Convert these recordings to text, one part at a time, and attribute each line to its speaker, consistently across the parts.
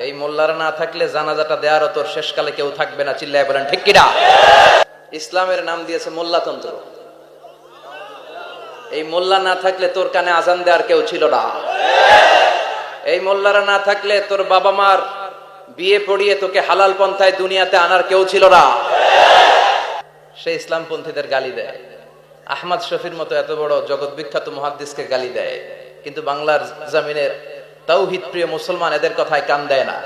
Speaker 1: এই মোল্লারা না থাকলে জানাজাটা দেওয়ারও তোর শেষকালে কেউ থাকবে না, চিল্লায় বলেন, ঠিক কিনা? ইসলামের নাম দিয়েছে মোল্লাতন্ত্র। এই মোল্লা না থাকলে তোর কানে আজান দেওয়ার কেউ ছিল না। এই মোল্লারা না থাকলে তোর বাবা মার বিয়ে পড়িয়ে তোকে হালাল পন্থায় দুনিয়াতে আনার কেউ ছিল না। সে ইসলামপন্থীদের গালি দেয়। আহমদ শফির মতো এত বড় জগৎ বিখ্যাত মহাদ্দিসকে গালি দেয়। কিন্তু বাংলার জামিনের তৌহিদ প্রিয় মুসলমান এদের কথায় কান দেয় না।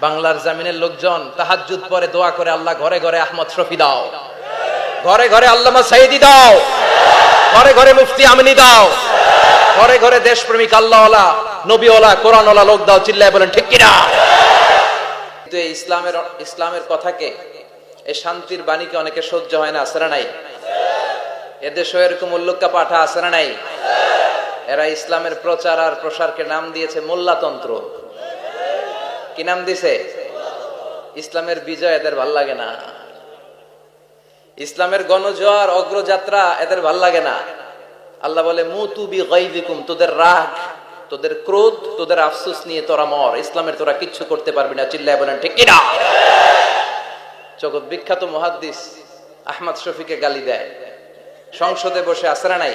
Speaker 1: বাংলার জামিনের লোকজন তাহাজ্জুদ পরে দোয়া করে আল্লাহ ঘরে ঘরে আহমদ শফি দাও। ঘরে ঘরে আল্লামা সাইদি দাও। ঘরে ঘরে মুফতি আমিনি দাও। ঘরে ঘরে দেশপ্রেমিক আল্লাহওয়ালা, নবীওয়ালা, কোরআনওয়ালা লোক দাও, চিল্লায় বলেন, ঠিক কিনা? কিন্তু এই ইসলামের ইসলামের কথাকে, এই শান্তির বাণীকে অনেকে সহ্য হয় না আসরা নাই? এদেশেও এরকম উল্লুক্কা পাঠা আসরা নাই? এরা ইসলামের প্রচার আর প্রসারকে নাম দিয়েছে মোল্লাতন্ত্র। কি নাম দিছে? ইসলামের বিজয় এদের ভালো লাগে না। ইসলামের গণজোয়ার, অগ্রযাত্রা এদের ভালো লাগে না। আল্লাহ বলে মুতুবি গাইবিকুম তোদের রাগ, তোদের ক্রোধ, তোদের আফসোস নিয়ে তোরা মর। ইসলামের তোরা কিচ্ছু করতে পারবি না। চিল্লায় বলেন, ঠিক কিনা জগৎ বিখ্যাত মহাদ্দিস আহমদ শফিকে গালি দেয়। সংসদে বসে আসরা নাই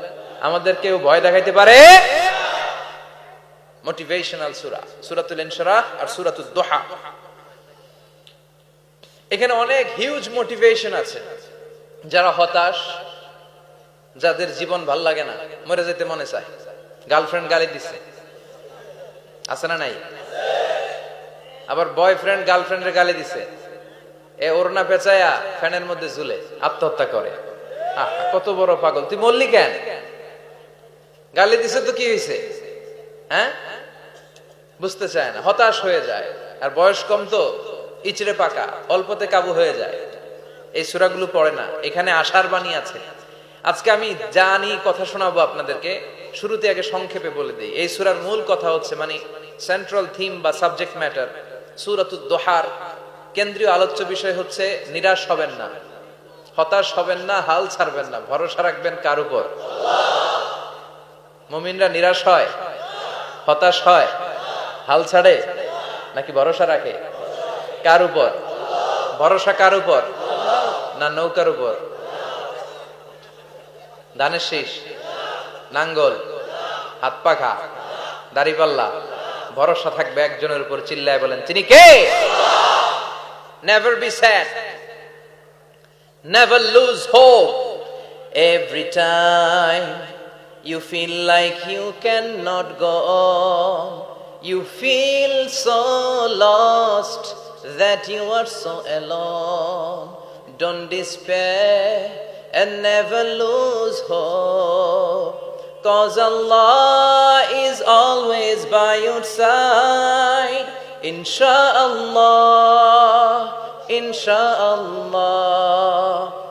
Speaker 1: আমাদের কেউ ভয় দেখাইতে পারে? মোটিভেশনাল সুরা সুরাতুল ইনশরাহ আর সুরাতুল দোহা এখানে অনেক হিউজ মোটিভেশন আছে। যারা হতাশ, যাদের জীবন ভালো লাগে না, মরে যেতে মনে চায়। গার্লফ্রেন্ড গালি দিছে। আছে না নাই? আবার বয়ফ্রেন্ড গার্লফ্রেন্ডের গালি দিছে। এ ওরনা পেঁচায়া ফ্যানের মধ্যে ঝুলে আত্মহত্যা করে। কত বড় পাগল। তুই মরলি কেন? গালি দিছে তো কি হয়েছে হ্যাঁ? বুঝতে চায় না, হতাশ হয়ে যায়। আর বয়স কম তো, ইচড়ে পাকা, অল্পতে কাবু হয়ে যায়। এই সুরাগুলো পড়ে না, এখানে আশার বাণী আছে। আজকে আমি জানি কথা শোনাবো আপনাদেরকে, শুরুতে আগে সংক্ষেপে বলে দিই। এই সুরার মূল কথা হচ্ছে মানে সেন্ট্রাল থিম বা সাবজেক্ট ম্যাটার সুরাতুদ দোহার। কেন্দ্রীয় আলোচ্য বিষয় হচ্ছে, নিরাশ হবেন না। হতাশ হবেন না, হাল ছাড়বেন না, ভরসা রাখবেন কার উপর? মুমিনরা নিরাশ হয়, হতাশ হয়, হাল ছাড়ে, নাকি ভরসা রাখে? কার উপর? ভরসা কার উপর? না নৌকার উপর? ধানের শীষ, নাঙ্গল, হাত পাখা দাড়িপাল্লা ভরসা থাকবে একজনের উপর, চিল্লায় বলেন, তিনি কে? Never be sad never lose hope every time you feel like you cannot go on. You feel so lost that you are so alone. Don't despair and never lose hope cause Allah is always by your side. Inshallah inshallah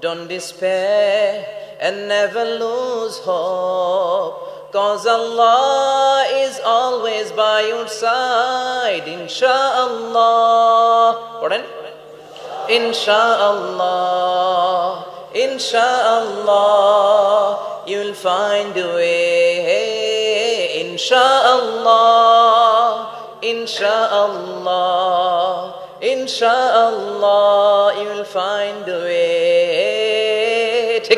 Speaker 1: Don't despair and never lose hope. Cause Allah is always by your side. Insha'Allah. Pardon? Insha'Allah. Insha'Allah. You'll find a way. Insha'Allah. Insha'Allah. Insha'Allah.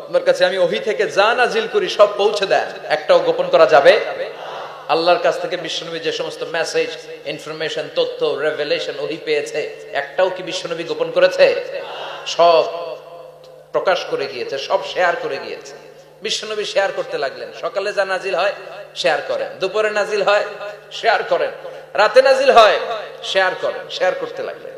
Speaker 1: আপনার কাছে আমি ওহি থেকে যা নাজিল করি সব পৌঁছে দেন, একটাও গোপন করা যাবে? আল্লাহর কাছ থেকে বিশ্বনবী যে সমস্ত মেসেজ ইনফরমেশন তথ্য রেভেলেশন ওহি পেয়েছে, একটাও কি বিশ্বনবী গোপন করেছে? সব প্রকাশ করে গিয়েছে, সব শেয়ার করে গিয়েছে। বিশ্বনবী শেয়ার করতে লাগলেন। সকালে যা নাজিল হয় শেয়ার করেন। দুপুরে নাজিল হয় শেয়ার করেন। রাতে নাজিল হয় শেয়ার করেন শেয়ার করতে লাগলেন।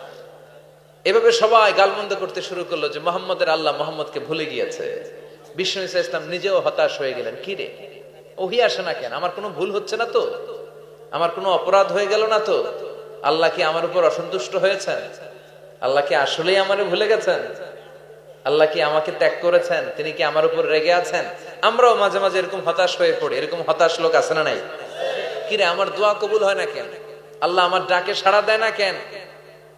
Speaker 1: এভাবে সবাই গালমন্দ করতে শুরু করল যে মোহাম্মদের আল্লাহ মোহাম্মদকে ভুলে গিয়েছে। বিষ্ণু ইসা ইসলাম নিজেও হতাশ হয়ে গেলেন, কি রে? ওহি আসে না কেন? আমার কোনো ভুল হচ্ছে না তো? আমার কোনো অপরাধ হয়ে গেল না তো? আল্লাহ কি আমার উপর অসন্তুষ্ট হয়েছেন? আল্লাহ কি আসলেই আমারে ভুলে গেছেন? আল্লাহ কি আমাকে ত্যাগ করেছেন? তিনি কি আমার উপর রেগে আছেন? আমরাও মাঝে মাঝে এরকম হতাশ হয়ে পড়ি। এরকম হতাশ লোক আছে না নাই? কিরে আমার দোয়া কবুল হয় না কেন? আল্লাহ আমার ডাকে সাড়া দেয় না কেন?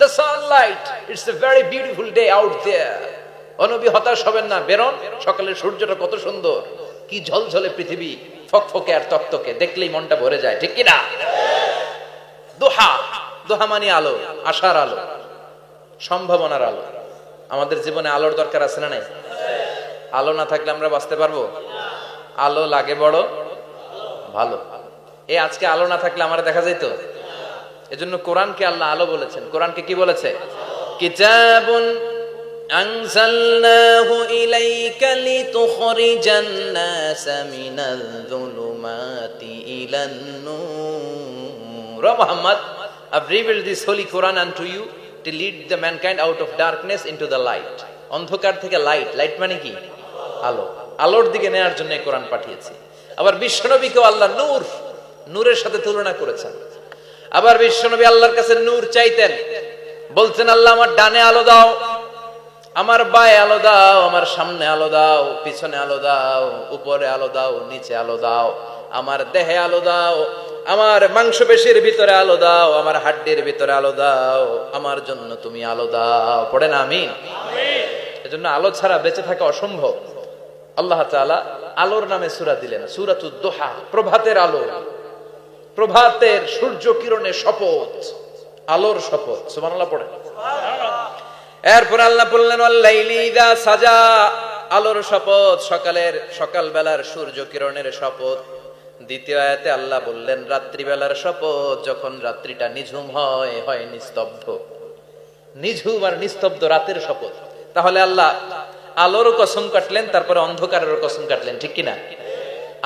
Speaker 1: the sunlight it's a very beautiful day out there অনবী হতাশ হবেন না, বেরন। সকালের সূর্যটা কত সুন্দর। কি ঝলঝলে পৃথিবী, ফকফকে আর তক্তকে। দেখলেই মনটা ভরে যায়, ঠিক কিনা? দোহা দোহা মানে আলো, আশার আলো, সম্ভাবনার আলো। আমাদের জীবনে আলোর দরকার আছে না নাই? আলো না থাকলে আমরা বাঁচতে পারব? আলো লাগে বড়, ভালো। এই আজকে আলো না থাকলে আমার দেখা যাইত? এজন্য কোরআনকে আল্লাহ আলো বলেছেন কোরআনকে কি বলেছে কিতাবুন أنزلناه إليك لتخرج الناس من الظلمات إلى النور Oh Muhammad, I've revealed this holy Quran unto you to lead the mankind out of darkness into the light. অন্ধকার থেকে লাইট লাইট মানে কি আলো আলোর দিকে নেয়ার জন্য এই কোরআন পাঠিয়েছি আবার বিশ্বনবীকেও আল্লাহ নূর নূরের সাথে তুলনা করেছেন আবার বিশ্বনবী আল্লাহর কাছে নূর চাইতেন। বলছেন, আল্লাহ, আমার ডানে আলো দাও, আমার বায়ে আলো দাও, আমার সামনে আলো দাও, পিছনে আলো দাও, উপরে আলো দাও, নিচে আলো দাও, আমার দেহে আলো দাও, আমার মাংস পেশির ভিতরে আলো দাও, আমার হাড্ডির ভিতরে আলো দাও, আমার জন্য তুমি আলো দাও। পড়ে না আমি এজন্য আলো ছাড়া বেঁচে থাকা অসম্ভব। আল্লাহ তাআলা আলোর নামে সূরা দিলেন, সূরাতুদ দোহা, প্রভাতের আলো। প্রভাতের সূর্য কিরণের শপথ, আলোর শপথ, সুবহানাল্লাহ পড়েন। এরপর আল্লাহ বললেন সাজা আলোর শপথ, সকালের সকাল বেলার সূর্য কিরণের শপথ। দ্বিতীয় আয়াতে আল্লাহ বললেন, রাত্রিবেলার শপথ, যখন রাত্রিটা নিঝুম হয় হয় নিস্তব্ধ। নিঝুম আর নিস্তব্ধ রাতের শপথ। তাহলে আল্লাহ আলোরও কসম কাটলেন, তারপরে অন্ধকারেরও কসম কাটলেন, ঠিক কিনা?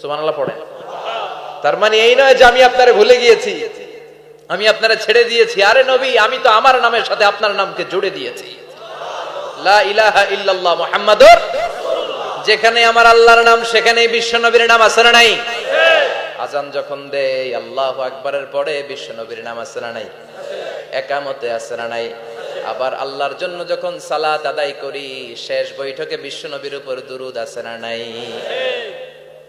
Speaker 1: সুবহানাল্লাহ পড়ে। তার মানে এই নয় যে আমি আপনারে ভুলে গিয়েছি। আমি আপনারা ছেড়ে দিয়েছি। আরে নবী, আমি তো আমার নামের সাথে আপনার নামকে জুড়ে দিয়েছি। যেখানে আমার আল্লাহর নাম, সেখানেই বিশ্ব নবীর নাম আছে না নাই? আজান যখন দেয়, আল্লাহ আকবরের পরে বিশ্ব নবীর নাম আছে না নাই? একামতে আছে না নাই? আবার আল্লাহর জন্য যখন সালাত আদায় করি, শেষ বৈঠকে বিশ্ব নবীর উপর দুরুদ আছে না নাই?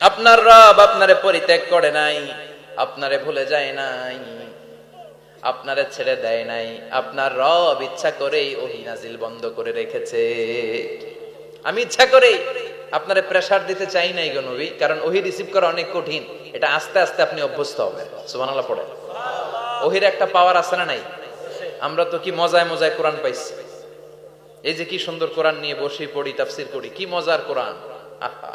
Speaker 1: আপনার রব আপনারে পরিত্যাগ করে নাই, আপনারে ভুলে যায় নাই, আপনারে ছেড়ে দেয় নাই, আপনার রব ইচ্ছা করেই ওহি নাজিল বন্ধ করে রেখেছে। আমি ইচ্ছা করেই আপনারে প্রেসার দিতে চাই নাই গো নবী, কারণ ওহি রিসিভ করা অনেক কঠিন, এটা আস্তে আস্তে আপনি অভ্যস্ত হবেন। সুবহানাল্লাহ পড়ে ওহির একটা পাওয়ার আছে না নাই? আমরা তো কি মজায় মজায় কোরআন পাইছি। এই যে কি সুন্দর কোরআন নিয়ে বসে পড়ি, তাফসির করি, কি মজার কোরআন? আহা।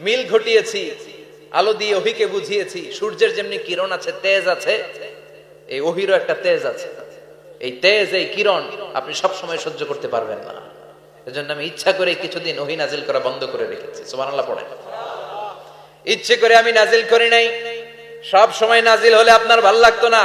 Speaker 1: মিল ঘটিয়েছি, আলো দিয়ে ওহিকে বুঝিয়েছি, সূর্যের যেমনি কিরণ আছে, তেজ আছে, এই ওহিরও একটা তেজ আছে। এই তেজ, এই কিরণ আপনি সব সময় সহ্য করতে পারবেন না। এজন্য আমি ইচ্ছা করে কিছুদিন ওহি নাজিল করা বন্ধ করে রেখেছি। সুবহানাল্লাহ, পড়েন। ইচ্ছে করে আমি নাজিল করি নাই। সব সময় নাজিল হলে আপনার ভালো লাগতো না।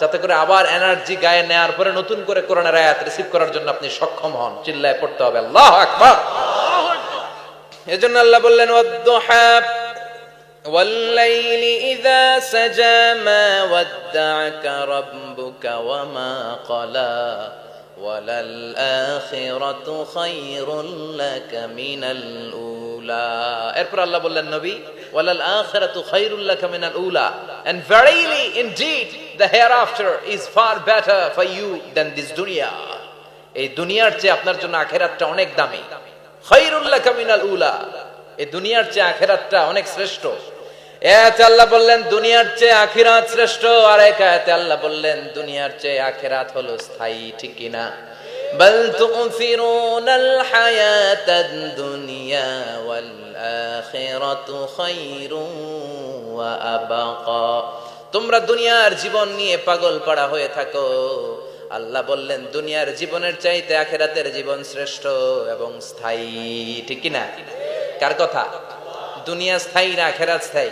Speaker 1: যাতে করে আবার এনার্জি গায়ে নেয়ার পরে নতুন করে কোরআনের আয়াত রিসিভ করার জন্য আপনি সক্ষম হন চিল্লায় পড়তে হবে আল্লাহ আকবার এজন্য আল্লাহ বললেন ওয়াদ্দুহা والليل إذا سجى ما ودعك ربك وما قلى এরপর আল্লাহ বললেন, নবী ওয়ালাল আখিরাতু খায়রুল্লাকা মিনাল উলা। And verily, indeed, the hereafter is far better for you than this দুনিয়া এই দুনিয়ার চেয়ে আপনার জন্য আখিরাতটা অনেক দামি। খায়রুল্লাকা মিনাল উলা। এই দুনিয়ার চেয়ে আখিরাতটা অনেক শ্রেষ্ঠ। এক আল্লাহ বললেন, দুনিয়ার চেয়ে আখিরাত শ্রেষ্ঠ আর এক আয়াতে আল্লাহ বললেন, দুনিয়ার চেয়ে আখিরাত হলো স্থায়ী, ঠিক কিনা বল তুফিরুনাল হায়াতাদ দুনিয়া ওয়াল আখিরাতু খায়রুন ওয়া আবাকা। তোমরা দুনিয়ার জীবন নিয়ে পাগল পড়া হয়ে থাকো। আল্লাহ বললেন, দুনিয়ার জীবনের চাইতে আখেরাতের জীবন শ্রেষ্ঠ এবং স্থায়ী, ঠিক কিনা কার কথা? দুনিয়া স্থায়ী না আখেরাত স্থায়ী?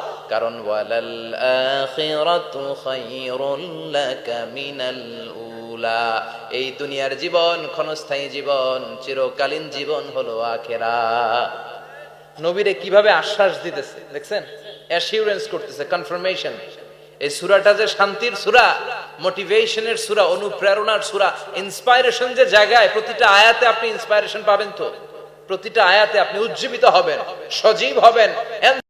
Speaker 1: কারণ মিনাল উলা। এই দুনিয়ার জীবন, ক্ষণস্থায়ী জীবন, চিরকালীন জীবন হলো আখেরা। নবীরে কীভাবে আশ্বাস দিতেছে, দেখছেন? অ্যাসিউরেন্স করতেছে কনফার্মেশন এই সুরাটা যে শান্তির সুরা মোটিভেশনের সুরা, অনুপ্রেরণার সুরা ইন্সপাইরেশন যে জায়গায় প্রতিটা আয়াতে আপনি ইন্সপাইরেশন পাবেন তো? প্রতিটা আয়াতে আপনি উজ্জীবিত হবেন, সজীব হবেন